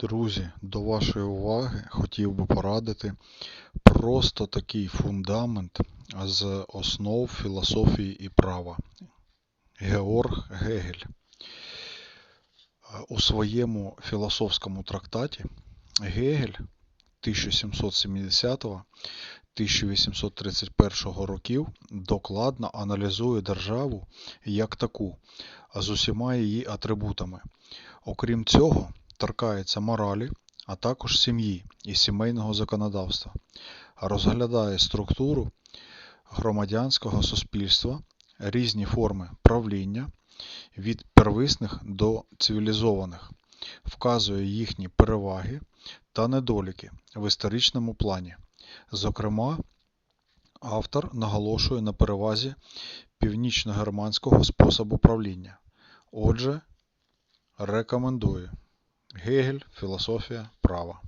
Друзі, до вашої уваги хотів би порадити просто такий фундамент з основ філософії і права. Георг Гегель. У своєму філософському трактаті Гегель 1770-1831 років докладно аналізує державу як таку, з усіма її атрибутами. Окрім цього, торкається моралі, а також сім'ї і сімейного законодавства, розглядає структуру громадянського суспільства, різні форми правління від первисних до цивілізованих, вказує їхні переваги та недоліки в історичному плані. Зокрема, автор наголошує на перевазі північно-германського способу правління. Отже, рекомендую. Гегель, філософія права.